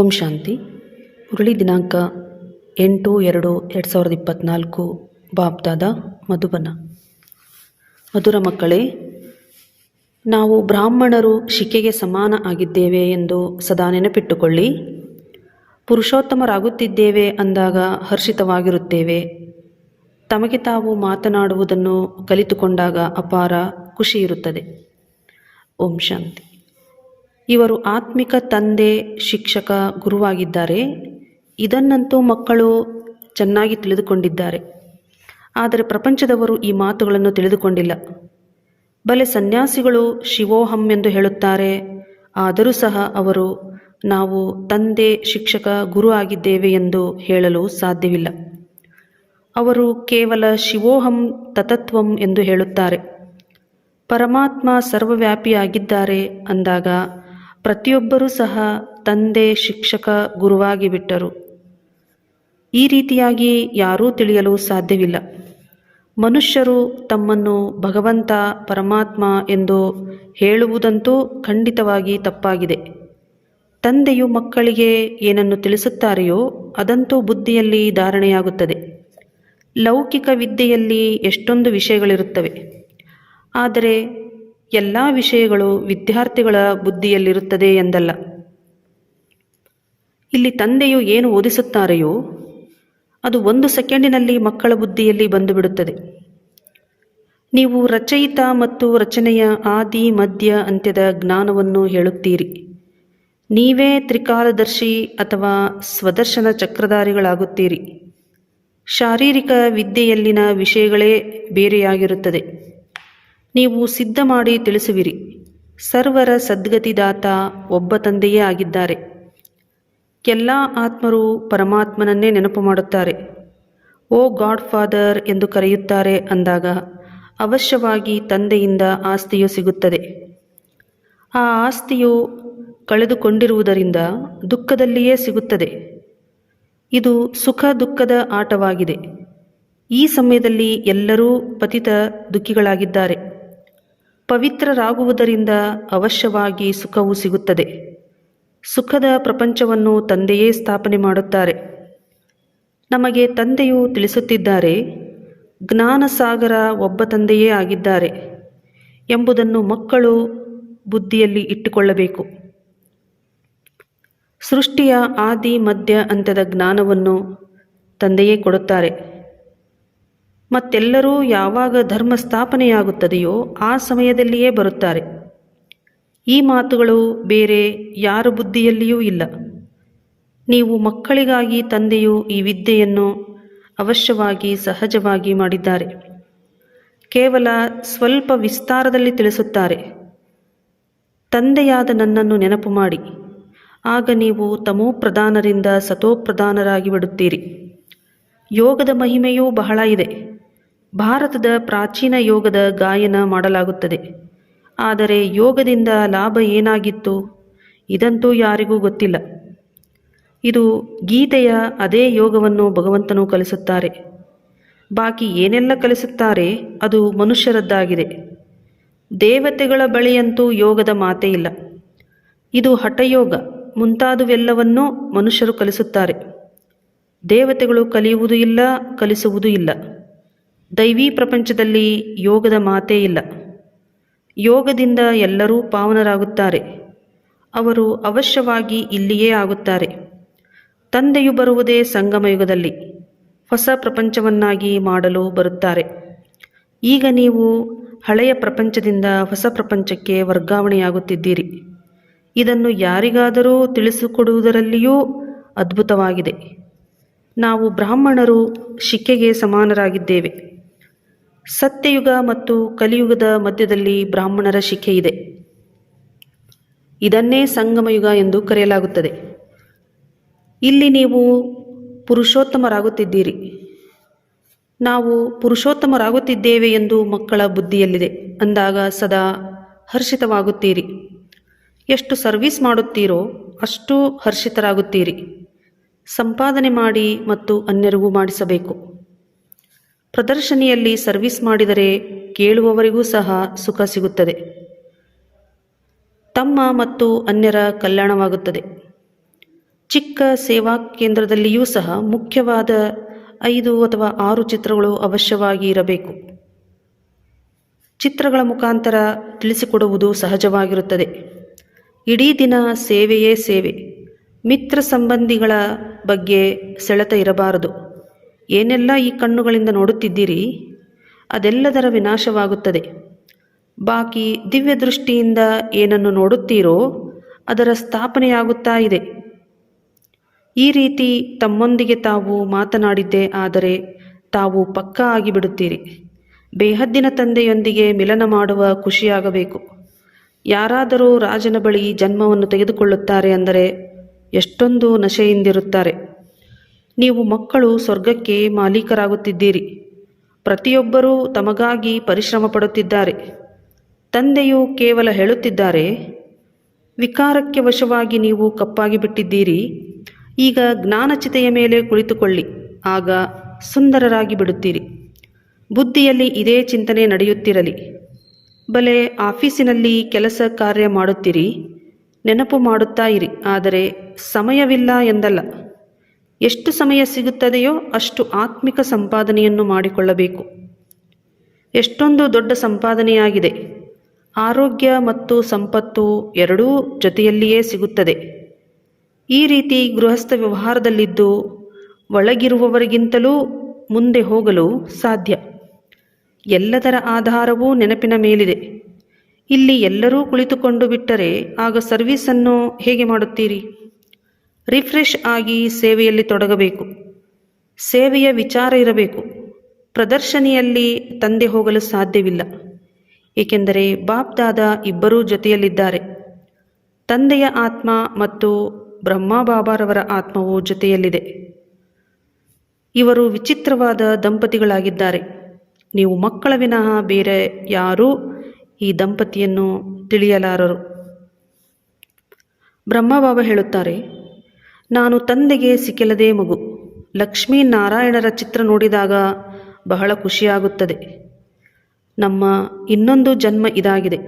ಓಂ ಶಾಂತಿ. ಮುರಳಿ ದಿನಾಂಕ ಎಂಟು ಎರಡು ಎರಡು ಸಾವಿರದ ಇಪ್ಪತ್ತ್ನಾಲ್ಕು ಬಾಬ್ದಾದ ಮಧುಬನ. ಮಧುರ ಮಕ್ಕಳೇ, ನಾವು ಬ್ರಾಹ್ಮಣರು ಶಿಕೆಗೆ ಸಮಾನ ಆಗಿದ್ದೇವೆ ಎಂದು ಸದಾ ನೆನಪಿಟ್ಟುಕೊಳ್ಳಿ. ಪುರುಷೋತ್ತಮರಾಗುತ್ತಿದ್ದೇವೆ ಅಂದಾಗ ಹರ್ಷಿತವಾಗಿರುತ್ತೇವೆ. ತಮಗೆ ತಾವು ಮಾತನಾಡುವುದನ್ನು ಕಲಿತುಕೊಂಡಾಗ ಅಪಾರ ಖುಷಿ ಇರುತ್ತದೆ ಓಂ ಶಾಂತಿ. ಇವರು ಆತ್ಮಿಕ ತಂದೆ, ಶಿಕ್ಷಕ ಗುರುವಾಗಿದ್ದಾರೆ. ಇದನ್ನಂತೂ ಮಕ್ಕಳು ಚೆನ್ನಾಗಿ ತಿಳಿದುಕೊಂಡಿದ್ದಾರೆ. ಆದರೆ ಪ್ರಪಂಚದವರು ಈ ಮಾತುಗಳನ್ನು ತಿಳಿದುಕೊಂಡಿಲ್ಲ. ಬಲೆ ಸನ್ಯಾಸಿಗಳು ಶಿವೋಹಂ ಎಂದು ಹೇಳುತ್ತಾರೆ. ಆದರೂ ಸಹ ಅವರು, ನಾವು ತಂದೆ, ಶಿಕ್ಷಕ, ಗುರು ಆಗಿದ್ದೇವೆ ಎಂದು ಹೇಳಲು ಸಾಧ್ಯವಿಲ್ಲ. ಅವರು ಕೇವಲ ಶಿವೋಹಂ ತತತ್ವಂ ಎಂದು ಹೇಳುತ್ತಾರೆ. ಪರಮಾತ್ಮ ಸರ್ವವ್ಯಾಪಿಯಾಗಿದ್ದಾರೆ ಅಂದಾಗ ಪ್ರತಿಯೊಬ್ಬರೂ ಸಹ ತಂದೆ, ಶಿಕ್ಷಕ, ಗುರುವಾಗಿ ಬಿಟ್ಟರು. ಈ ರೀತಿಯಾಗಿ ಯಾರೂ ತಿಳಿಯಲು ಸಾಧ್ಯವಿಲ್ಲ. ಮನುಷ್ಯರು ತಮ್ಮನ್ನು ಭಗವಂತ, ಪರಮಾತ್ಮ ಎಂದು ಹೇಳುವುದಂತೂ ಖಂಡಿತವಾಗಿ ತಪ್ಪಾಗಿದೆ. ತಂದೆಯು ಮಕ್ಕಳಿಗೆ ಏನನ್ನು ತಿಳಿಸುತ್ತಾರೆಯೋ ಅದಂತೂ ಬುದ್ಧಿಯಲ್ಲಿ ಧಾರಣೆಯಾಗುತ್ತದೆ. ಲೌಕಿಕ ವಿದ್ಯೆಯಲ್ಲಿ ಎಷ್ಟೊಂದು ವಿಷಯಗಳಿರುತ್ತವೆ. ಆದರೆ ಎಲ್ಲ ವಿಷಯಗಳು ವಿದ್ಯಾರ್ಥಿಗಳ ಬುದ್ಧಿಯಲ್ಲಿರುತ್ತದೆ ಎಂದಲ್ಲ. ಇಲ್ಲಿ ತಂದೆಯು ಏನು ಓದಿಸುತ್ತಾರೆಯೋ, ಅದು ಒಂದು ಸೆಕೆಂಡಿನಲ್ಲಿ ಮಕ್ಕಳ ಬುದ್ಧಿಯಲ್ಲಿ ಬಂದುಬಿಡುತ್ತದೆ. ನೀವು ರಚಯಿತ ಮತ್ತು ರಚನೆಯ ಆದಿ, ಮಧ್ಯ, ಅಂತ್ಯದ ಜ್ಞಾನವನ್ನು ಹೇಳುತ್ತೀರಿ. ನೀವೇ ತ್ರಿಕಾಲದರ್ಶಿ ಅಥವಾ ಸ್ವದರ್ಶನ ಚಕ್ರಧಾರಿಗಳಾಗುತ್ತೀರಿ. ಶಾರೀರಿಕ ವಿದ್ಯೆಯಲ್ಲಿನ ವಿಷಯಗಳೇ ಬೇರೆಯಾಗಿರುತ್ತದೆ. ನೀವು ಸಿದ್ಧ ಮಾಡಿ ತಿಳಿಸುವಿರಿ. ಸರ್ವರ ಸದ್ಗತಿದಾತ ಒಬ್ಬ ತಂದೆಯೇ ಆಗಿದ್ದಾರೆ. ಎಲ್ಲ ಆತ್ಮರು ಪರಮಾತ್ಮನನ್ನೇ ನೆನಪು ಮಾಡುತ್ತಾರೆ. ಓ ಗಾಡ್ ಫಾದರ್ ಎಂದು ಕರೆಯುತ್ತಾರೆ ಅಂದಾಗ ಅವಶ್ಯವಾಗಿ ತಂದೆಯಿಂದ ಆಸ್ತಿಯು ಸಿಗುತ್ತದೆ. ಆ ಆಸ್ತಿಯು ಕಳೆದುಕೊಂಡಿರುವುದರಿಂದ ದುಃಖದಲ್ಲಿಯೇ ಸಿಗುತ್ತದೆ. ಇದು ಸುಖ ದುಃಖದ ಆಟವಾಗಿದೆ. ಈ ಸಮಯದಲ್ಲಿ ಎಲ್ಲರೂ ಪತಿತ ದುಃಖಿಗಳಾಗಿದ್ದಾರೆ. ಪವಿತ್ರರಾಗುವುದರಿಂದ ಅವಶ್ಯವಾಗಿ ಸುಖವು ಸಿಗುತ್ತದೆ. ಸುಖದ ಪ್ರಪಂಚವನ್ನು ತಂದೆಯೇ ಸ್ಥಾಪನೆ ಮಾಡುತ್ತಾರೆ. ನಮಗೆ ತಂದೆಯು ತಿಳಿಸುತ್ತಿದ್ದಾರೆ, ಜ್ಞಾನಸಾಗರ ಒಬ್ಬ ತಂದೆಯೇ ಆಗಿದ್ದಾರೆ ಎಂಬುದನ್ನು ಮಕ್ಕಳು ಬುದ್ಧಿಯಲ್ಲಿ ಇಟ್ಟುಕೊಳ್ಳಬೇಕು. ಸೃಷ್ಟಿಯ ಆದಿ, ಮಧ್ಯ, ಅಂತ್ಯದ ಜ್ಞಾನವನ್ನು ತಂದೆಯೇ ಕೊಡುತ್ತಾರೆ. ಮತ್ತೆಲ್ಲರೂ ಯಾವಾಗ ಧರ್ಮ ಸ್ಥಾಪನೆಯಾಗುತ್ತದೆಯೋ ಆ ಸಮಯದಲ್ಲಿಯೇ ಬರುತ್ತಾರೆ. ಈ ಮಾತುಗಳು ಬೇರೆ ಯಾರ ಬುದ್ಧಿಯಲ್ಲಿಯೂ ಇಲ್ಲ. ನೀವು ಮಕ್ಕಳಿಗಾಗಿ ತಂದೆಯು ಈ ವಿದ್ಯೆಯನ್ನು ಅವಶ್ಯವಾಗಿ ಸಹಜವಾಗಿ ಮಾಡಿದ್ದಾರೆ. ಕೇವಲ ಸ್ವಲ್ಪ ವಿಸ್ತಾರದಲ್ಲಿ ತಿಳಿಸುತ್ತಾರೆ. ತಂದೆಯಾದ ನನ್ನನ್ನು ನೆನಪು ಮಾಡಿ. ಆಗ ನೀವು ತಮೋಪ್ರಧಾನರಿಂದ ಸತೋಪ್ರಧಾನರಾಗಿ ಬಿಡುತ್ತೀರಿ. ಯೋಗದ ಮಹಿಮೆಯೂ ಬಹಳ ಇದೆ. ಭಾರತದ ಪ್ರಾಚೀನ ಯೋಗದ ಗಾಯನ ಮಾಡಲಾಗುತ್ತದೆ. ಆದರೆ ಯೋಗದಿಂದ ಲಾಭ ಏನಾಗಿತ್ತು? ಇದಂತೂ ಯಾರಿಗೂ ಗೊತ್ತಿಲ್ಲ. ಇದು ಗೀತೆಯ ಅದೇ ಯೋಗವನ್ನು ಭಗವಂತನು ಕಲಿಸುತ್ತಾರೆ. ಬಾಕಿ ಏನೆಲ್ಲ ಕಲಿಸುತ್ತಾರೆ ಅದು ಮನುಷ್ಯರದ್ದಾಗಿದೆ. ದೇವತೆಗಳ ಬಳಿಯಂತೂ ಯೋಗದ ಮಾತೇ ಇಲ್ಲ. ಇದು ಹಠಯೋಗ, ಮುಂತಾದುವೆಲ್ಲವನ್ನೂ ಮನುಷ್ಯರು ಕಲಿಸುತ್ತಾರೆ. ದೇವತೆಗಳು ಕಲಿಯುವುದು ಇಲ್ಲ, ಕಲಿಸುವುದು ಇಲ್ಲ. ದೈವೀ ಪ್ರಪಂಚದಲ್ಲಿ ಯೋಗದ ಮಾತೇ ಇಲ್ಲ. ಯೋಗದಿಂದ ಎಲ್ಲರೂ ಪಾವನರಾಗುತ್ತಾರೆ. ಅವರು ಅವಶ್ಯವಾಗಿ ಇಲ್ಲಿಯೇ ಆಗುತ್ತಾರೆ. ತಂದೆಯು ಬರುವುದೇ ಸಂಗಮಯುಗದಲ್ಲಿ. ಹೊಸ ಪ್ರಪಂಚವನ್ನಾಗಿ ಮಾಡಲು ಬರುತ್ತಾರೆ. ಈಗ ನೀವು ಹಳೆಯ ಪ್ರಪಂಚದಿಂದ ಹೊಸ ಪ್ರಪಂಚಕ್ಕೆ ವರ್ಗಾವಣೆಯಾಗುತ್ತಿದ್ದೀರಿ. ಇದನ್ನು ಯಾರಿಗಾದರೂ ತಿಳಿಸಿಕೊಡುವುದರಲ್ಲಿಯೂ ಅದ್ಭುತವಾಗಿದೆ. ನಾವು ಬ್ರಾಹ್ಮಣರು ಶಿಕೆಗೆ ಸಮಾನರಾಗಿದ್ದೇವೆ. ಸತ್ಯಯುಗ ಮತ್ತು ಕಲಿಯುಗದ ಮಧ್ಯದಲ್ಲಿ ಬ್ರಾಹ್ಮಣರ ಶಿಖೆ ಇದೆ. ಇದನ್ನೇ ಸಂಗಮಯುಗ ಎಂದು ಕರೆಯಲಾಗುತ್ತದೆ. ಇಲ್ಲಿ ನೀವು ಪುರುಷೋತ್ತಮರಾಗುತ್ತಿದ್ದೀರಿ. ನಾವು ಪುರುಷೋತ್ತಮರಾಗುತ್ತಿದ್ದೇವೆ ಎಂದು ಮಕ್ಕಳ ಬುದ್ಧಿಯಲ್ಲಿದೆ. ಅಂದಾಗ ಸದಾ ಹರ್ಷಿತವಾಗುತ್ತೀರಿ. ಎಷ್ಟು ಸರ್ವಿಸ್ ಮಾಡುತ್ತೀರೋ ಅಷ್ಟು ಹರ್ಷಿತರಾಗುತ್ತೀರಿ. ಸಂಪಾದನೆ ಮಾಡಿ ಮತ್ತು ಅನ್ಯರಿಗೂ ಮಾಡಿಸಬೇಕು. ಪ್ರದರ್ಶನಿಯಲ್ಲಿ ಸರ್ವಿಸ್ ಮಾಡಿದರೆ ಕೇಳುವವರಿಗೂ ಸಹ ಸುಖ ಸಿಗುತ್ತದೆ. ತಮ್ಮ ಮತ್ತು ಅನ್ಯರ ಕಲ್ಯಾಣವಾಗುತ್ತದೆ. ಚಿಕ್ಕ ಸೇವಾ ಕೇಂದ್ರದಲ್ಲಿಯೂ ಸಹ ಮುಖ್ಯವಾದ ಐದು ಅಥವಾ ಆರು ಚಿತ್ರಗಳು ಅವಶ್ಯವಾಗಿ ಇರಬೇಕು. ಚಿತ್ರಗಳ ಮುಖಾಂತರ ತಿಳಿಸಿಕೊಡುವುದು ಸಹಜವಾಗಿರುತ್ತದೆ. ಇಡೀ ದಿನ ಸೇವೆಯೇ ಸೇವೆ. ಮಿತ್ರ ಸಂಬಂಧಿಗಳ ಬಗ್ಗೆ ಸೆಳೆತ ಇರಬಾರದು. ಏನೆಲ್ಲ ಈ ಕಣ್ಣುಗಳಿಂದ ನೋಡುತ್ತಿದ್ದೀರಿ? ಅದೆಲ್ಲದರ ವಿನಾಶವಾಗುತ್ತದೆ. ಬಾಕಿ ದಿವ್ಯ ದೃಷ್ಟಿಯಿಂದ ಏನನ್ನು ನೋಡುತ್ತೀರೋ ಅದರ ಸ್ಥಾಪನೆಯಾಗುತ್ತಾ ಇದೆ. ಈ ರೀತಿ ತಮ್ಮೊಂದಿಗೆ ತಾವು ಮಾತನಾಡಿದ್ದೆ ಆದರೆ ತಾವು ಪಕ್ಕಾ ಆಗಿಬಿಡುತ್ತೀರಿ. ಬೇಹದ್ದಿನ ತಂದೆಯೊಂದಿಗೆ ಮಿಲನ ಮಾಡುವ ಖುಷಿಯಾಗಬೇಕು. ಯಾರಾದರೂ ರಾಜನ ಬಳಿ ಜನ್ಮವನ್ನು ತೆಗೆದುಕೊಳ್ಳುತ್ತಾರೆ ಅಂದರೆ ಎಷ್ಟೊಂದು ನಶೆಯಿಂದಿರುತ್ತಾರೆ. ನೀವು ಮಕ್ಕಳು ಸ್ವರ್ಗಕ್ಕೆ ಮಾಲೀಕರಾಗುತ್ತಿದ್ದೀರಿ. ಪ್ರತಿಯೊಬ್ಬರೂ ತಮಗಾಗಿ ಪರಿಶ್ರಮ ಪಡುತ್ತಿದ್ದಾರೆ ತಂದೆಯು ಕೇವಲ ಹೇಳುತ್ತಿದ್ದಾರೆ, ವಿಕಾರಕ್ಕೆ ವಶವಾಗಿ ನೀವು ಕಪ್ಪಾಗಿ ಬಿಟ್ಟಿದ್ದೀರಿ. ಈಗ ಜ್ಞಾನಚಿತೆಯ ಮೇಲೆ ಕುಳಿತುಕೊಳ್ಳಿ, ಆಗ ಸುಂದರರಾಗಿ ಬಿಡುತ್ತೀರಿ. ಬುದ್ಧಿಯಲ್ಲಿ ಇದೇ ಚಿಂತನೆ ನಡೆಯುತ್ತಿರಲಿ. ಬಲೆ ಆಫೀಸಿನಲ್ಲಿ ಕೆಲಸ ಕಾರ್ಯ ಮಾಡುತ್ತೀರಿ, ನೆನಪು ಮಾಡುತ್ತಾ ಇರಿ, ಆದರೆ ಸಮಯವಿಲ್ಲ ಎಂದಲ್ಲ. ಎಷ್ಟು ಸಮಯ ಸಿಗುತ್ತದೆಯೋ ಅಷ್ಟು ಆತ್ಮಿಕ ಸಂಪಾದನೆಯನ್ನು ಮಾಡಿಕೊಳ್ಳಬೇಕು. ಎಷ್ಟೊಂದು ದೊಡ್ಡ ಸಂಪಾದನೆಯಾಗಿದೆ. ಆರೋಗ್ಯ ಮತ್ತು ಸಂಪತ್ತು ಎರಡೂ ಜೊತೆಯಲ್ಲಿಯೇ ಸಿಗುತ್ತದೆ. ಈ ರೀತಿ ಗೃಹಸ್ಥ ವ್ಯವಹಾರದಲ್ಲಿದ್ದು ಒಳಗಿರುವವರಿಗಿಂತಲೂ ಮುಂದೆ ಹೋಗಲು ಸಾಧ್ಯ. ಎಲ್ಲದರ ಆಧಾರವೂ ನೆನಪಿನ ಮೇಲಿದೆ. ಇಲ್ಲಿ ಎಲ್ಲರೂ ಕುಳಿತುಕೊಂಡು ಬಿಟ್ಟರೆ ಆಗ ಸರ್ವೀಸನ್ನು ಹೇಗೆ ಮಾಡುತ್ತೀರಿ? ರಿಫ್ರೆಶ್ ಆಗಿ ಸೇವೆಯಲ್ಲಿ ತೊಡಗಬೇಕು. ಸೇವೆಯ ವಿಚಾರ ಇರಬೇಕು. ಪ್ರದರ್ಶನಿಯಲ್ಲಿ ತಂದೆ ಹೋಗಲು ಸಾಧ್ಯವಿಲ್ಲ. ಏಕೆಂದರೆ ಬಾಪ್ ದಾದ ಇಬ್ಬರೂ ಜೊತೆಯಲ್ಲಿದ್ದಾರೆ. ತಂದೆಯ ಆತ್ಮ ಮತ್ತು ಬ್ರಹ್ಮ ಬಾಬಾರವರ ಆತ್ಮವು ಜೊತೆಯಲ್ಲಿದೆ. ಇವರು ವಿಚಿತ್ರವಾದ ದಂಪತಿಗಳಾಗಿದ್ದಾರೆ. ನೀವು ಮಕ್ಕಳ ವಿನಃ ಬೇರೆ ಯಾರೂ ಈ ದಂಪತಿಯನ್ನು ತಿಳಿಯಲಾರರು. ಬ್ರಹ್ಮಬಾಬಾ ಹೇಳುತ್ತಾರೆ ನಾನು ತಂದೆಗೆ ಸಿಕ್ಕಿಲ್ಲದೆ ಮಗು. ಲಕ್ಷ್ಮೀ ನಾರಾಯಣರ ಚಿತ್ರ ನೋಡಿದಾಗ ಬಹಳ ಖುಷಿಯಾಗುತ್ತದೆ. ನಮ್ಮ ಇನ್ನೊಂದು ಜನ್ಮ ಇದಾಗಿದೆ.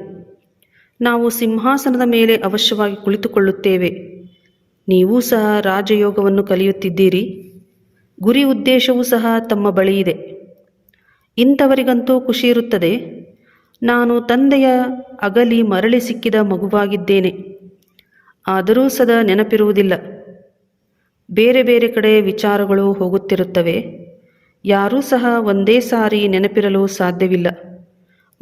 ನಾವು ಸಿಂಹಾಸನದ ಮೇಲೆ ಅವಶ್ಯವಾಗಿ ಕುಳಿತುಕೊಳ್ಳುತ್ತೇವೆ. ನೀವೂ ಸಹ ರಾಜಯೋಗವನ್ನು ಕಲಿಯುತ್ತಿದ್ದೀರಿ. ಗುರಿ ಉದ್ದೇಶವೂ ಸಹ ತಮ್ಮ ಬಳಿ ಇದೆ. ಇಂಥವರಿಗಂತೂ ಖುಷಿ ಇರುತ್ತದೆ. ನಾನು ತಂದೆಯ ಅಗಲಿ ಮರಳಿ ಸಿಕ್ಕಿದ ಮಗುವಾಗಿದ್ದೇನೆ. ಆದರೂ ಸದಾ ನೆನಪಿರುವುದಿಲ್ಲ. ಬೇರೆ ಬೇರೆ ಕಡೆ ವಿಚಾರಗಳು ಹೋಗುತ್ತಿರುತ್ತವೆ. ಯಾರೂ ಸಹ ಒಂದೇ ಸಾರಿ ನೆನಪಿರಲು ಸಾಧ್ಯವಿಲ್ಲ.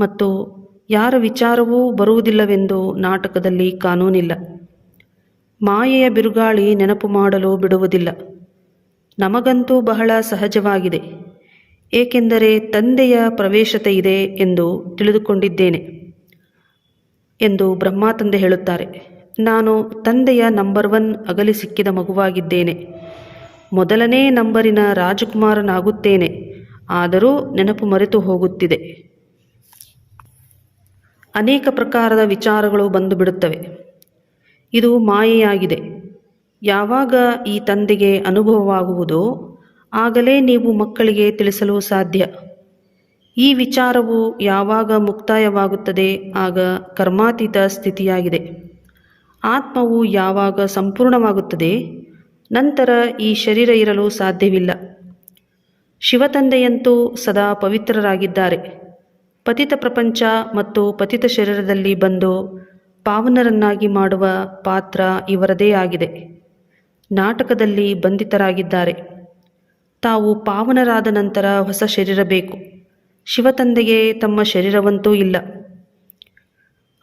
ಮತ್ತು ಯಾರ ವಿಚಾರವೂ ಬರುವುದಿಲ್ಲವೆಂದು ನಾಟಕದಲ್ಲಿ ಕಾನೂನಿಲ್ಲ. ಮಾಯೆಯ ಬಿರುಗಾಳಿ ನೆನಪು ಮಾಡಲು ಬಿಡುವುದಿಲ್ಲ. ನಮಗಂತೂ ಬಹಳ ಸಹಜವಾಗಿದೆ. ಏಕೆಂದರೆ ತಂದೆಯ ಪ್ರವೇಶತೆ ಇದೆ ಎಂದು ತಿಳಿದುಕೊಂಡಿದ್ದೇನೆ ಎಂದು ಬ್ರಹ್ಮ ತಂದೆ ಹೇಳುತ್ತಾರೆ. ನಾನು ತಂದೆಯ ನಂಬರ್ ಒನ್ ಅಗಲಿ ಸಿಕ್ಕಿದ ಮಗುವಾಗಿದ್ದೇನೆ. ಮೊದಲನೇ ನಂಬರಿನ ರಾಜಕುಮಾರನಾಗುತ್ತೇನೆ. ಆದರೂ ನೆನಪು ಮರೆತು ಹೋಗುತ್ತಿದೆ. ಅನೇಕ ಪ್ರಕಾರದ ವಿಚಾರಗಳು ಬಂದು ಬಿಡುತ್ತವೆ. ಇದು ಮಾಯೆಯಾಗಿದೆ. ಯಾವಾಗ ಈ ತಂದೆಗೆ ಅನುಭವವಾಗುವುದೋ ಆಗಲೇ ನೀವು ಮಕ್ಕಳಿಗೆ ತಿಳಿಸಲು ಸಾಧ್ಯ. ಈ ವಿಚಾರವು ಯಾವಾಗ ಮುಕ್ತಾಯವಾಗುತ್ತದೆ ಆಗ ಕರ್ಮಾತೀತ ಸ್ಥಿತಿಯಾಗಿದೆ. ಆತ್ಮವು ಯಾವಾಗ ಸಂಪೂರ್ಣವಾಗುತ್ತದೆ, ನಂತರ ಈ ಶರೀರ ಇರಲು ಸಾಧ್ಯವಿಲ್ಲ. ಶಿವತಂದೆಯಂತೂ ಸದಾ ಪವಿತ್ರರಾಗಿದ್ದಾರೆ. ಪತಿತ ಪ್ರಪಂಚ ಮತ್ತು ಪತಿತ ಶರೀರದಲ್ಲಿ ಬಂದು ಪಾವನರನ್ನಾಗಿ ಮಾಡುವ ಪಾತ್ರ ಇವರದೇ ಆಗಿದೆ. ನಾಟಕದಲ್ಲಿ ಬಂಧಿತರಾಗಿದ್ದಾರೆ. ತಾವು ಪಾವನರಾದ ನಂತರ ಹೊಸ ಶರೀರ ಬೇಕು. ಶಿವತಂದೆಗೆ ತಮ್ಮ ಶರೀರವಂತೂ ಇಲ್ಲ.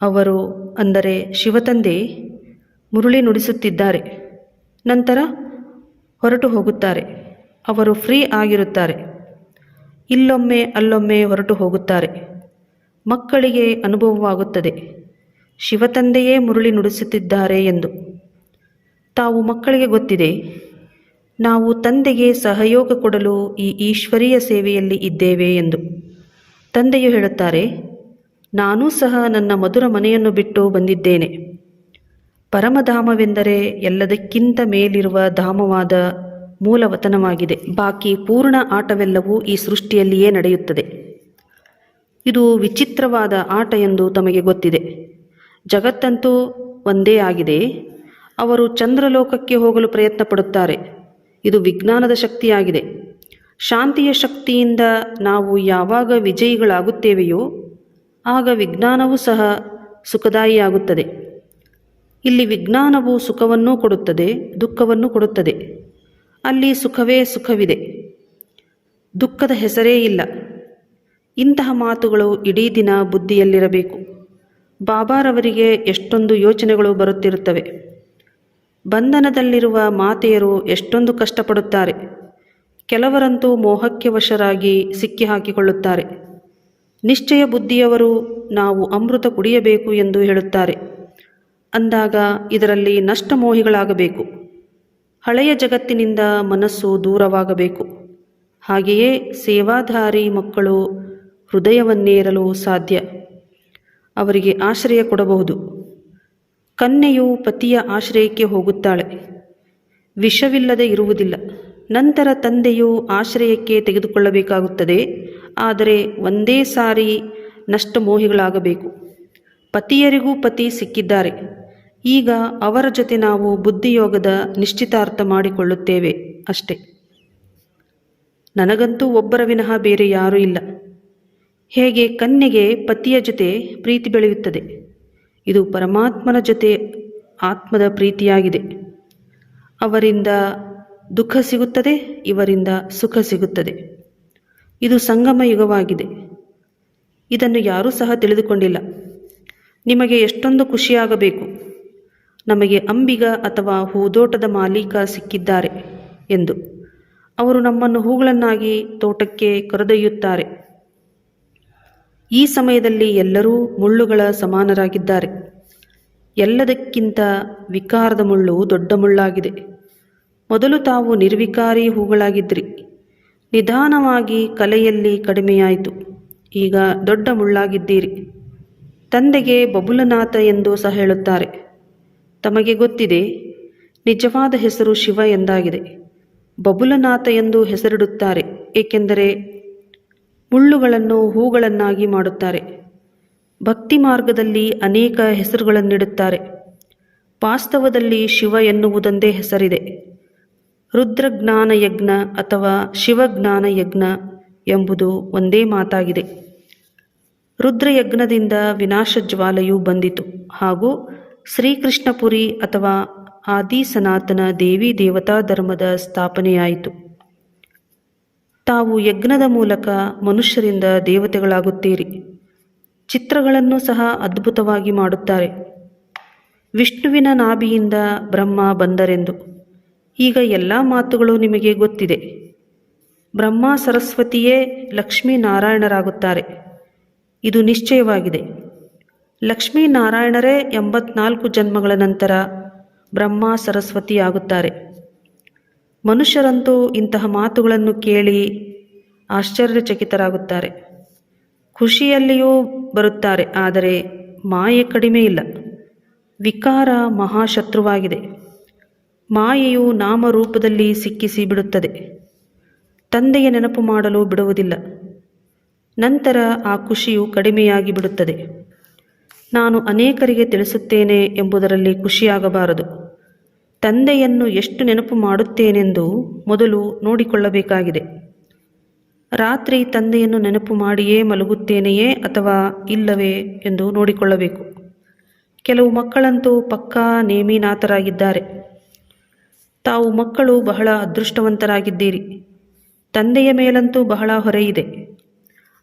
ಅವರು ಅಂದರೆ ಶಿವತಂದೆ ಮುರುಳಿ ನುಡಿಸುತ್ತಿದ್ದಾರೆ. ನಂತರ ಹೊರಟು ಹೋಗುತ್ತಾರೆ. ಅವರು ಫ್ರೀ ಆಗಿರುತ್ತಾರೆ. ಇಲ್ಲೊಮ್ಮೆ ಅಲ್ಲೊಮ್ಮೆ ಹೊರಟು ಹೋಗುತ್ತಾರೆ. ಮಕ್ಕಳಿಗೆ ಅನುಭವವಾಗುತ್ತದೆ. ಶಿವತಂದೆಯೇ ಮುರುಳಿ ನುಡಿಸುತ್ತಿದ್ದಾರೆ ಎಂದು. ತಾವು ಮಕ್ಕಳಿಗೆ ಗೊತ್ತಿದೆ. ನಾವು ತಂದೆಗೆ ಸಹಯೋಗ ಕೊಡಲು ಈ ಈಶ್ವರೀಯ ಸೇವೆಯಲ್ಲಿ ಇದ್ದೇವೆ ಎಂದು. ತಂದೆಯು ಹೇಳುತ್ತಾರೆ, ನಾನೂ ಸಹ ನನ್ನ ಮಧುರ ಮನೆಯನ್ನು ಬಿಟ್ಟು ಬಂದಿದ್ದೇನೆ. ಪರಮಧಾಮವೆಂದರೆ ಎಲ್ಲದಕ್ಕಿಂತ ಮೇಲಿರುವ ಧಾಮವಾದ ಮೂಲವತನವಾಗಿದೆ. ಬಾಕಿ ಪೂರ್ಣ ಆಟವೆಲ್ಲವೂ ಈ ಸೃಷ್ಟಿಯಲ್ಲಿಯೇ ನಡೆಯುತ್ತದೆ. ಇದು ವಿಚಿತ್ರವಾದ ಆಟ ಎಂದು ತಮಗೆ ಗೊತ್ತಿದೆ. ಜಗತ್ತಂತೂ ಒಂದೇ ಆಗಿದೆ. ಅವರು ಚಂದ್ರಲೋಕಕ್ಕೆ ಹೋಗಲು ಪ್ರಯತ್ನ ಪಡುತ್ತಾರೆ ಇದು ವಿಜ್ಞಾನದ ಶಕ್ತಿಯಾಗಿದೆ. ಶಾಂತಿಯ ಶಕ್ತಿಯಿಂದ ನಾವು ಯಾವಾಗ ವಿಜಯಿಗಳಾಗುತ್ತೇವೆಯೋ, ಆಗ ವಿಜ್ಞಾನವೂ ಸಹ ಸುಖದಾಯಿಯಾಗುತ್ತದೆ. ಇಲ್ಲಿ ವಿಜ್ಞಾನವು ಸುಖವನ್ನೂ ಕೊಡುತ್ತದೆ, ದುಃಖವನ್ನು ಕೊಡುತ್ತದೆ. ಅಲ್ಲಿ ಸುಖವೇ ಸುಖವಿದೆ. ದುಃಖದ ಹೆಸರೇ ಇಲ್ಲ. ಇಂತಹ ಮಾತುಗಳು ಇಡೀ ದಿನ ಬುದ್ಧಿಯಲ್ಲಿರಬೇಕು. ಬಾಬಾರವರಿಗೆ ಎಷ್ಟೊಂದು ಯೋಚನೆಗಳು ಬರುತ್ತಿರುತ್ತವೆ. ಬಂಧನದಲ್ಲಿರುವ ಮಾತೆಯರು ಎಷ್ಟೊಂದು ಕಷ್ಟಪಡುತ್ತಾರೆ. ಕೆಲವರಂತೂ ಮೋಹಕ್ಕೆ ವಶರಾಗಿ ಸಿಕ್ಕಿ ಹಾಕಿಕೊಳ್ಳುತ್ತಾರೆ ನಿಶ್ಚಯ ಬುದ್ಧಿಯವರು ನಾವು ಅಮೃತ ಕುಡಿಯಬೇಕು ಎಂದು ಹೇಳುತ್ತಾರೆ. ಅಂದಾಗ ಇದರಲ್ಲಿ ನಷ್ಟಮೋಹಿಗಳಾಗಬೇಕು. ಹಳೆಯ ಜಗತ್ತಿನಿಂದ ಮನಸ್ಸು ದೂರವಾಗಬೇಕು. ಹಾಗೆಯೇ ಸೇವಾಧಾರಿ ಮಕ್ಕಳು ಹೃದಯವನ್ನೇರಲು ಸಾಧ್ಯ. ಅವರಿಗೆ ಆಶ್ರಯ ಕೊಡಬಹುದು. ಕನ್ಯೆಯು ಪತಿಯ ಆಶ್ರಯಕ್ಕೆ ಹೋಗುತ್ತಾಳೆ. ವಿಷವಿಲ್ಲದೆ ಇರುವುದಿಲ್ಲ. ನಂತರ ತಂದೆಯು ಆಶ್ರಯಕ್ಕೆ ತೆಗೆದುಕೊಳ್ಳಬೇಕಾಗುತ್ತದೆ. ಆದರೆ ಒಂದೇ ಸಾರಿ ನಷ್ಟಮೋಹಿಗಳಾಗಬೇಕು. ಪತಿಯರಿಗೂ ಪತಿ ಸಿಕ್ಕಿದ್ದಾರೆ. ಈಗ ಅವರ ಜೊತೆ ನಾವು ಬುದ್ಧಿಯೋಗದ ನಿಶ್ಚಿತಾರ್ಥ ಮಾಡಿಕೊಳ್ಳುತ್ತೇವೆ ಅಷ್ಟೆ. ನನಗಂತೂ ಒಬ್ಬರ ವಿನಃ ಬೇರೆ ಯಾರೂ ಇಲ್ಲ. ಹೇಗೆ ಕನ್ಯೆಗೆ ಪತಿಯ ಜೊತೆ ಪ್ರೀತಿ ಬೆಳೆಯುತ್ತದೆ. ಇದು ಪರಮಾತ್ಮನ ಜೊತೆ ಆತ್ಮದ ಪ್ರೀತಿಯಾಗಿದೆ. ಅವರಿಂದ ದುಃಖ ಸಿಗುತ್ತದೆ, ಇವರಿಂದ ಸುಖ ಸಿಗುತ್ತದೆ. ಇದು ಸಂಗಮ ಯುಗವಾಗಿದೆ. ಇದನ್ನು ಯಾರೂ ಸಹ ತಿಳಿದುಕೊಂಡಿಲ್ಲ. ನಿಮಗೆ ಎಷ್ಟೊಂದು ಖುಷಿಯಾಗಬೇಕು. ನಮಗೆ ಅಂಬಿಗ ಅಥವಾ ಹೂದೋಟದ ಮಾಲೀಕ ಸಿಕ್ಕಿದ್ದಾರೆ ಎಂದು. ಅವರು ನಮ್ಮನ್ನು ಹೂಗಳನ್ನಾಗಿ ತೋಟಕ್ಕೆ ಕರೆದೊಯ್ಯುತ್ತಾರೆ. ಈ ಸಮಯದಲ್ಲಿ ಎಲ್ಲರೂ ಮುಳ್ಳುಗಳ ಸಮಾನರಾಗಿದ್ದಾರೆ. ಎಲ್ಲದಕ್ಕಿಂತ ವಿಕಾರದ ಮುಳ್ಳು ದೊಡ್ಡ ಮುಳ್ಳಾಗಿದೆ. ಮೊದಲು ತಾವು ನಿರ್ವಿಕಾರಿ ಹೂಗಳಾಗಿದ್ರಿ. ನಿಧಾನವಾಗಿ ಕಲೆಯಲ್ಲಿ ಕಡಿಮೆಯಾಯಿತು. ಈಗ ದೊಡ್ಡ ಮುಳ್ಳಾಗಿದ್ದೀರಿ. ತಂದೆಗೆ ಬಬುಲನಾಥ ಎಂದು ಸಹ ಹೇಳುತ್ತಾರೆ. ತಮಗೆ ಗೊತ್ತಿದೆ, ನಿಜವಾದ ಹೆಸರು ಶಿವ ಎಂದಾಗಿದೆ. ಬಬುಲನಾಥ ಎಂದು ಹೆಸರಿಡುತ್ತಾರೆ, ಏಕೆಂದರೆ ಮುಳ್ಳುಗಳನ್ನು ಹೂಗಳನ್ನಾಗಿ ಮಾಡುತ್ತಾರೆ. ಭಕ್ತಿ ಮಾರ್ಗದಲ್ಲಿ ಅನೇಕ ಹೆಸರುಗಳನ್ನಿಡುತ್ತಾರೆ. ವಾಸ್ತವದಲ್ಲಿ ಶಿವ ಎನ್ನುವುದೊಂದೇ ಹೆಸರಿದೆ. ರುದ್ರಜ್ಞಾನ ಯಜ್ಞ ಅಥವಾ ಶಿವಜ್ಞಾನ ಯಜ್ಞ ಎಂಬುದು ಒಂದೇ ಮಾತಾಗಿದೆ. ರುದ್ರಯಜ್ಞದಿಂದ ವಿನಾಶ ಜ್ವಾಲೆಯು ಬಂದಿತು ಹಾಗೂ ಶ್ರೀಕೃಷ್ಣಪುರಿ ಅಥವಾ ಆದಿ ಸನಾತನ ದೇವಿ ದೇವತಾ ಧರ್ಮದ ಸ್ಥಾಪನೆಯಾಯಿತು. ತಾವು ಯಜ್ಞದ ಮೂಲಕ ಮನುಷ್ಯರಿಂದ ದೇವತೆಗಳಾಗುತ್ತೀರಿ. ಚಿತ್ರಗಳನ್ನು ಸಹ ಅದ್ಭುತವಾಗಿ ಮಾಡುತ್ತಾರೆ. ವಿಷ್ಣುವಿನ ನಾಭಿಯಿಂದ ಬ್ರಹ್ಮ ಬಂದರೆಂದು. ಈಗ ಎಲ್ಲ ಮಾತುಗಳು ನಿಮಗೆ ಗೊತ್ತಿದೆ. ಬ್ರಹ್ಮ ಸರಸ್ವತಿಯೇ ಲಕ್ಷ್ಮೀನಾರಾಯಣರಾಗುತ್ತಾರೆ. ಇದು ನಿಶ್ಚಯವಾಗಿದೆ. ಲಕ್ಷ್ಮೀನಾರಾಯಣರೇ ಎಂಬತ್ನಾಲ್ಕು ಜನ್ಮಗಳ ನಂತರ ಬ್ರಹ್ಮ ಸರಸ್ವತಿಯಾಗುತ್ತಾರೆ. ಮನುಷ್ಯರಂತೂ ಇಂತಹ ಮಾತುಗಳನ್ನು ಕೇಳಿ ಆಶ್ಚರ್ಯಚಕಿತರಾಗುತ್ತಾರೆ. ಖುಷಿಯಲ್ಲಿಯೂ ಬರುತ್ತಾರೆ, ಆದರೆ ಮಾಯೆ ಕಡಿಮೆ ಇಲ್ಲ. ವಿಕಾರ ಮಹಾಶತ್ರುವಾಗಿದೆ. ಮಾಯೆಯು ನಾಮರೂಪದಲ್ಲಿ ಸಿಕ್ಕಿಸಿ ಬಿಡುತ್ತದೆ. ತಂದೆಯ ನೆನಪು ಮಾಡಲು ಬಿಡುವುದಿಲ್ಲ. ನಂತರ ಆ ಖುಷಿಯು ಕಡಿಮೆಯಾಗಿ ಬಿಡುತ್ತದೆ. ನಾನು ಅನೇಕರಿಗೆ ತಿಳಿಸುತ್ತೇನೆ ಎಂಬುದರಲ್ಲಿ ಖುಷಿಯಾಗಬಾರದು. ತಂದೆಯನ್ನು ಎಷ್ಟು ನೆನಪು ಮಾಡುತ್ತೇನೆಂದು ಮೊದಲು ನೋಡಿಕೊಳ್ಳಬೇಕಾಗಿದೆ. ರಾತ್ರಿ ತಂದೆಯನ್ನು ನೆನಪು ಮಾಡಿಯೇ ಮಲಗುತ್ತೇನೆಯೇ ಅಥವಾ ಇಲ್ಲವೇ ಎಂದು ನೋಡಿಕೊಳ್ಳಬೇಕು. ಕೆಲವು ಮಕ್ಕಳಂತೂ ಪಕ್ಕಾ ನೇಮಿನಾಥರಾಗಿದ್ದಾರೆ. ತಾವು ಮಕ್ಕಳು ಬಹಳ ಅದೃಷ್ಟವಂತರಾಗಿದ್ದೀರಿ. ತಂದೆಯ ಮೇಲಂತೂ ಬಹಳ ಹೊರೆಯಿದೆ.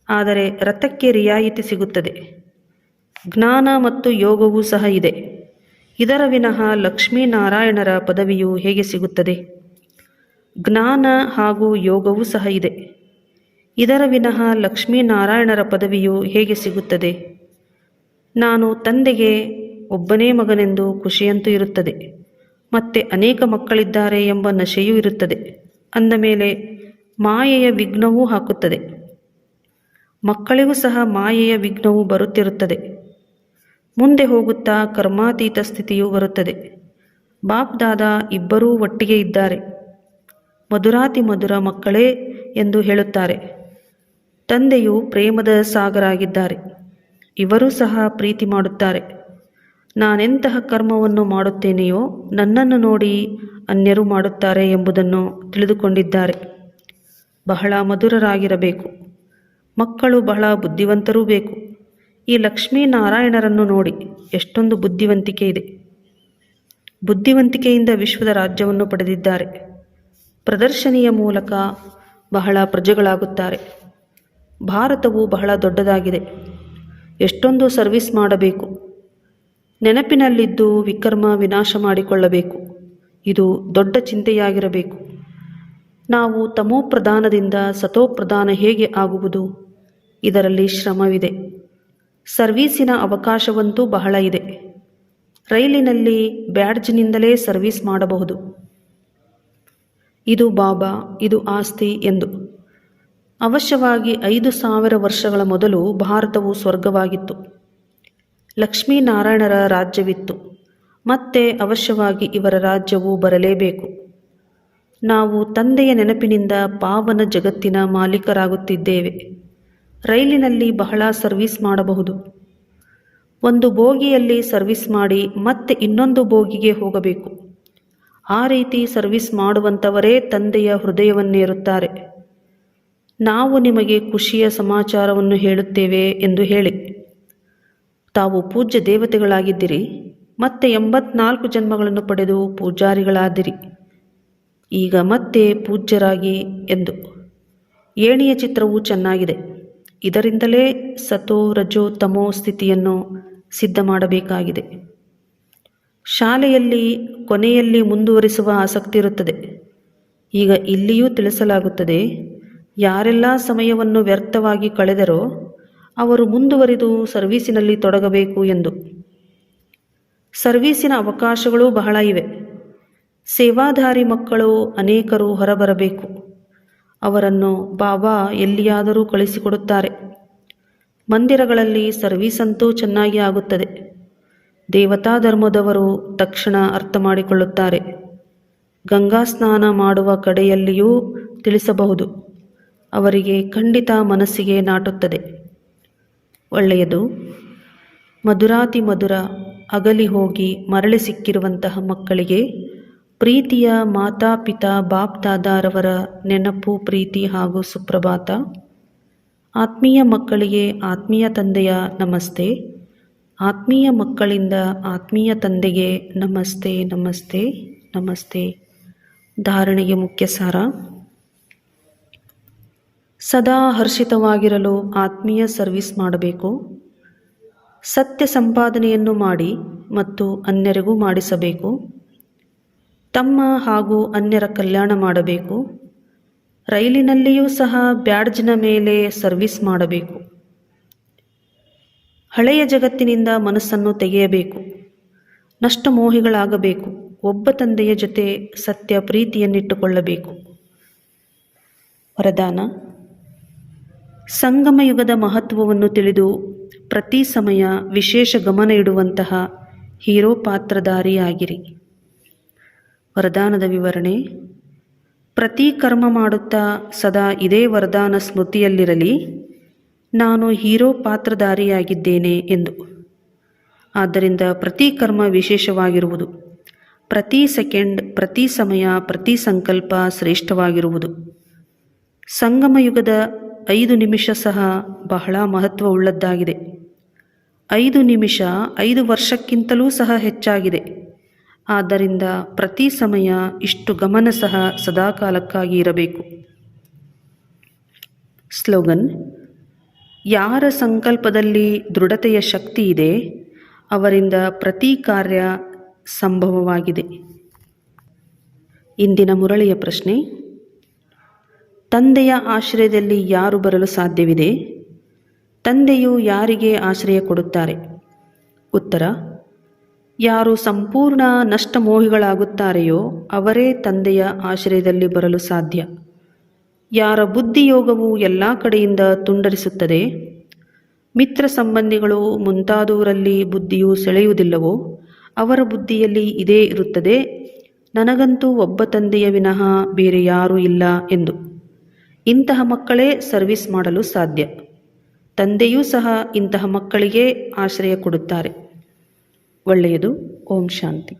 ಆದರೆ ರಥಕ್ಕೆ ರಿಯಾಯಿತಿ ಸಿಗುತ್ತದೆ. ಜ್ಞಾನ ಮತ್ತು ಯೋಗವೂ ಸಹ ಇದೆ. ಇದರ ವಿನಃ ಲಕ್ಷ್ಮೀನಾರಾಯಣರ ಪದವಿಯು ಹೇಗೆ ಸಿಗುತ್ತದೆ? ಜ್ಞಾನ ಹಾಗೂ ಯೋಗವೂ ಸಹ ಇದೆ. ಇದರ ವಿನಃ ಲಕ್ಷ್ಮೀನಾರಾಯಣರ ಪದವಿಯು ಹೇಗೆ ಸಿಗುತ್ತದೆ? ನಾನು ತಂದೆಗೆ ಒಬ್ಬನೇ ಮಗನೆಂದು ಖುಷಿಯಂತೂ ಇರುತ್ತದೆ. ಮತ್ತೆ ಅನೇಕ ಮಕ್ಕಳಿದ್ದಾರೆ ಎಂಬ ನಶೆಯೂ ಇರುತ್ತದೆ. ಅಂದ ಮೇಲೆ ಮಾಯೆಯ ವಿಘ್ನವೂ ಹಾಕುತ್ತದೆ. ಮಕ್ಕಳಿಗೂ ಸಹ ಮಾಯೆಯ ವಿಘ್ನವೂ ಬರುತ್ತಿರುತ್ತದೆ. ಮುಂದೆ ಹೋಗುತ್ತಾ ಕರ್ಮಾತೀತ ಸ್ಥಿತಿಯು ಬರುತ್ತದೆ. ಬಾಪ್ ದಾದಾ ಇಬ್ಬರೂ ಒಟ್ಟಿಗೆ ಇದ್ದಾರೆ. ಮಧುರಾತಿ ಮಧುರ ಮಕ್ಕಳೇ ಎಂದು ಹೇಳುತ್ತಾರೆ. ತಂದೆಯು ಪ್ರೇಮದ ಸಾಗರಾಗಿದ್ದಾರೆ. ಇವರೂ ಸಹ ಪ್ರೀತಿ ಮಾಡುತ್ತಾರೆ. ನಾನೆಂತಹ ಕರ್ಮವನ್ನು ಮಾಡುತ್ತೇನೆಯೋ ನನ್ನನ್ನು ನೋಡಿ ಅನ್ಯರು ಮಾಡುತ್ತಾರೆ ಎಂಬುದನ್ನು ತಿಳಿದುಕೊಂಡಿದ್ದಾರೆ. ಬಹಳ ಮಧುರರಾಗಿರಬೇಕು. ಮಕ್ಕಳು ಬಹಳ ಬುದ್ಧಿವಂತರೂ ಬೇಕು. ಈ ಲಕ್ಷ್ಮೀನಾರಾಯಣರನ್ನು ನೋಡಿ ಎಷ್ಟೊಂದು ಬುದ್ಧಿವಂತಿಕೆ ಇದೆ. ಬುದ್ಧಿವಂತಿಕೆಯಿಂದ ವಿಶ್ವದ ರಾಜ್ಯವನ್ನು ಪಡೆದಿದ್ದಾರೆ. ಪ್ರದರ್ಶನಿಯ ಮೂಲಕ ಬಹಳ ಪ್ರಜೆಗಳಾಗುತ್ತಾರೆ. ಭಾರತವು ಬಹಳ ದೊಡ್ಡದಾಗಿದೆ. ಎಷ್ಟೊಂದು ಸರ್ವಿಸ್ ಮಾಡಬೇಕು. ನೆನಪಿನಲ್ಲಿದ್ದು ವಿಕರ್ಮ ವಿನಾಶ ಮಾಡಿಕೊಳ್ಳಬೇಕು. ಇದು ದೊಡ್ಡ ಚಿಂತೆಯಾಗಿರಬೇಕು. ನಾವು ತಮೋಪ್ರಧಾನದಿಂದ ಸತೋಪ್ರಧಾನ ಹೇಗೆ ಆಗುವುದು? ಇದರಲ್ಲಿ ಶ್ರಮವಿದೆ. ಸರ್ವೀಸಿನ ಅವಕಾಶವಂತೂ ಬಹಳ ಇದೆ. ರೈಲಿನಲ್ಲಿ ಬ್ಯಾಡ್ಜ್ನಿಂದಲೇ ಸರ್ವಿಸ್ ಮಾಡಬಹುದು. ಇದು ಬಾಬಾ, ಇದು ಆಸ್ತಿ ಎಂದು. ಅವಶ್ಯವಾಗಿ ಐದು ಸಾವಿರ ವರ್ಷಗಳ ಮೊದಲು ಭಾರತವು ಸ್ವರ್ಗವಾಗಿತ್ತು. ಲಕ್ಷ್ಮೀನಾರಾಯಣರ ರಾಜ್ಯವಿತ್ತು. ಮತ್ತೆ ಅವಶ್ಯವಾಗಿ ಇವರ ರಾಜ್ಯವು ಬರಲೇಬೇಕು. ನಾವು ತಂದೆಯ ನೆನಪಿನಿಂದ ಪಾವನ ಜಗತ್ತಿನ ಮಾಲೀಕರಾಗುತ್ತಿದ್ದೇವೆ. ರೈಲಿನಲ್ಲಿ ಬಹಳ ಸರ್ವಿಸ್ ಮಾಡಬಹುದು. ಒಂದು ಬೋಗಿಯಲ್ಲಿ ಸರ್ವಿಸ್ ಮಾಡಿ ಮತ್ತೆ ಇನ್ನೊಂದು ಬೋಗಿಗೆ ಹೋಗಬೇಕು. ಆ ರೀತಿ ಸರ್ವಿಸ್ ಮಾಡುವಂಥವರೇ ತಂದೆಯ ಹೃದಯವನ್ನೇರುತ್ತಾರೆ ನಾವು ನಿಮಗೆ ಖುಷಿಯ ಸಮಾಚಾರವನ್ನು ಹೇಳುತ್ತೇವೆ ಎಂದು ಹೇಳಿ. ತಾವು ಪೂಜ್ಯ ದೇವತೆಗಳಾಗಿದ್ದಿರಿ, ಮತ್ತೆ ಎಂಬತ್ನಾಲ್ಕು ಜನ್ಮಗಳನ್ನು ಪಡೆದು ಪೂಜಾರಿಗಳಾದಿರಿ. ಈಗ ಮತ್ತೆ ಪೂಜ್ಯರಾಗಿ ಎಂದು. ಏಣಿಯ ಚಿತ್ರವು ಚೆನ್ನಾಗಿದೆ. ಇದರಿಂದಲೇ ಸತೋ ರಜೋ ತಮೋ ಸ್ಥಿತಿಯನ್ನು ಸಿದ್ಧ ಮಾಡಬೇಕಾಗಿದೆ ಶಾಲೆಯಲ್ಲಿ, ಕೊನೆಯಲ್ಲಿ ಮುಂದುವರಿಸುವ ಆಸಕ್ತಿ ಇರುತ್ತದೆ. ಈಗ ಇಲ್ಲಿಯೂ ತಿಳಿಸಲಾಗುತ್ತದೆ, ಯಾರೆಲ್ಲ ಸಮಯವನ್ನು ವ್ಯರ್ಥವಾಗಿ ಕಳೆದರೋ ಅವರು ಮುಂದುವರಿದು ಸರ್ವೀಸಿನಲ್ಲಿ ತೊಡಗಬೇಕು ಎಂದು. ಸರ್ವೀಸಿನ ಅವಕಾಶಗಳು ಬಹಳ ಇವೆ. ಸೇವಾಧಾರಿ ಮಕ್ಕಳು ಅನೇಕರು ಹೊರಬರಬೇಕು. ಅವರನ್ನು ಬಾಬಾ ಎಲ್ಲಿಯಾದರೂ ಕಳಿಸಿಕೊಡುತ್ತಾರೆ. ಮಂದಿರಗಳಲ್ಲಿ ಸರ್ವಿಸ್ ಅಂತೂ ಚೆನ್ನಾಗಿ ಆಗುತ್ತದೆ. ದೇವತಾ ಧರ್ಮದವರು ತಕ್ಷಣ ಅರ್ಥ ಮಾಡಿಕೊಳ್ಳುತ್ತಾರೆ ಗಂಗಾ ಸ್ನಾನ ಮಾಡುವ ಕಡೆಯಲ್ಲಿಯೂ ತಿಳಿಸಬಹುದು. ಅವರಿಗೆ ಖಂಡಿತ ಮನಸ್ಸಿಗೆ ನಾಟುತ್ತದೆ. ಒಳ್ಳೆಯದು. ಮಧುರಾತಿ ಮಧುರ ಅಗಲಿ ಹೋಗಿ ಮರಳಿ ಸಿಕ್ಕಿರುವಂತಹ ಮಕ್ಕಳಿಗೆ ಪ್ರೀತಿಯ ಮಾತಾಪಿತಾ ಬಾಪ್ ದಾದಾರವರ ನೆನಪು, ಪ್ರೀತಿ ಹಾಗೂ ಸುಪ್ರಭಾತ. ಆತ್ಮೀಯ ಮಕ್ಕಳಿಗೆ ಆತ್ಮೀಯ ತಂದೆಯ ನಮಸ್ತೆ. ಆತ್ಮೀಯ ಮಕ್ಕಳಿಂದ ಆತ್ಮೀಯ ತಂದೆಗೆ ನಮಸ್ತೆ ನಮಸ್ತೆ ನಮಸ್ತೆ. ಧಾರಣೆಗೆ ಮುಖ್ಯ ಸಾರ. ಸದಾ ಹರ್ಷಿತವಾಗಿರಲು ಆತ್ಮೀಯ ಸರ್ವಿಸ್ ಮಾಡಬೇಕು. ಸತ್ಯ ಸಂಪಾದನೆಯನ್ನು ಮಾಡಿ ಮತ್ತು ಅನ್ಯರಿಗೂ ಮಾಡಿಸಬೇಕು. ತಮ್ಮ ಹಾಗೂ ಅನ್ಯರ ಕಲ್ಯಾಣ ಮಾಡಬೇಕು. ರೈಲಿನಲ್ಲಿಯೂ ಸಹ ಬ್ಯಾಡ್ಜ್ನ ಮೇಲೆ ಸರ್ವಿಸ್ ಮಾಡಬೇಕು. ಹಳೆಯ ಜಗತ್ತಿನಿಂದ ಮನಸ್ಸನ್ನು ತೆಗೆಯಬೇಕು. ನಷ್ಟ ಮೋಹಿಗಳಾಗಬೇಕು ಒಬ್ಬ ತಂದೆಯ ಜೊತೆ ಸತ್ಯ ಪ್ರೀತಿಯನ್ನಿಟ್ಟುಕೊಳ್ಳಬೇಕು. ವರದಾನ. ಸಂಗಮ ಯುಗದ ಮಹತ್ವವನ್ನು ತಿಳಿದು ಪ್ರತಿ ಸಮಯ ವಿಶೇಷ ಗಮನ ಇಡುವಂತಹ ಹೀರೋ ಪಾತ್ರಧಾರಿಯಾಗಿರಿ. ವರದಾನದ ವಿವರಣೆ. ಪ್ರತಿ ಕರ್ಮ ಮಾಡುತ್ತಾ ಸದಾ ಇದೇ ವರದಾನ ಸ್ಮೃತಿಯಲ್ಲಿರಲಿ. ನಾನು ಹೀರೋ ಪಾತ್ರಧಾರಿಯಾಗಿದ್ದೇನೆ ಎಂದು. ಆದ್ದರಿಂದ ಪ್ರತಿ ಕರ್ಮ ವಿಶೇಷವಾಗಿರುವುದು. ಪ್ರತಿ ಸೆಕೆಂಡ್, ಪ್ರತಿ ಸಮಯ, ಪ್ರತಿ ಸಂಕಲ್ಪ ಶ್ರೇಷ್ಠವಾಗಿರುವುದು. ಸಂಗಮ ಯುಗದ ಐದು ನಿಮಿಷ ಸಹ ಬಹಳ ಮಹತ್ವವುಳ್ಳದ್ದಾಗಿದೆ. ಐದು ನಿಮಿಷ, ಐದು ವರ್ಷಕ್ಕಿಂತಲೂ ಸಹ ಹೆಚ್ಚಾಗಿದೆ. ಆದ್ದರಿಂದ ಪ್ರತಿ ಸಮಯ ಇಷ್ಟು ಗಮನ ಸಹ ಸದಾಕಾಲಕ್ಕಾಗಿ ಇರಬೇಕು. ಸ್ಲೋಗನ್, ಯಾರ ಸಂಕಲ್ಪದಲ್ಲಿ ದೃಢತೆಯ ಶಕ್ತಿ ಇದೆ, ಅವರಿಂದ ಪ್ರತಿ ಕಾರ್ಯ ಸಂಭವವಾಗಿದೆ. ಇಂದಿನ ಮುರಳಿಯ ಪ್ರಶ್ನೆ, ತಂದೆಯ ಆಶ್ರಯದಲ್ಲಿ ಯಾರು ಬರಲು ಸಾಧ್ಯವಿದೆ? ತಂದೆಯು ಯಾರಿಗೆ ಆಶ್ರಯ ಕೊಡುತ್ತಾರೆ? ಉತ್ತರ ಯಾರು ಸಂಪೂರ್ಣ ನಷ್ಟಮೋಹಿಗಳಾಗುತ್ತಾರೆಯೋ ಅವರೇ ತಂದೆಯ ಆಶ್ರಯದಲ್ಲಿ ಬರಲು ಸಾಧ್ಯ. ಯಾರ ಬುದ್ಧಿಯೋಗವು ಎಲ್ಲ ಕಡೆಯಿಂದ ತುಂಡರಿಸುತ್ತದೆ ಮಿತ್ರ ಸಂಬಂಧಿಗಳು ಮುಂತಾದವರಲ್ಲಿ ಬುದ್ಧಿಯು ಸೆಳೆಯುವುದಿಲ್ಲವೋ, ಅವರ ಬುದ್ಧಿಯಲ್ಲಿ ಇದೇ ಇರುತ್ತದೆ, ನನಗಂತೂ ಒಬ್ಬ ತಂದೆಯ ವಿನಃ ಬೇರೆ ಯಾರೂ ಇಲ್ಲ ಎಂದು. ಇಂತಹ ಮಕ್ಕಳೇ ಸರ್ವಿಸ್ ಮಾಡಲು ಸಾಧ್ಯ. ತಂದೆಯೂ ಸಹ ಇಂತಹ ಮಕ್ಕಳಿಗೆ ಆಶ್ರಯ ಕೊಡುತ್ತಾರೆ. ಒಳ್ಳೆಯದು. ಓಂ ಶಾಂತಿ.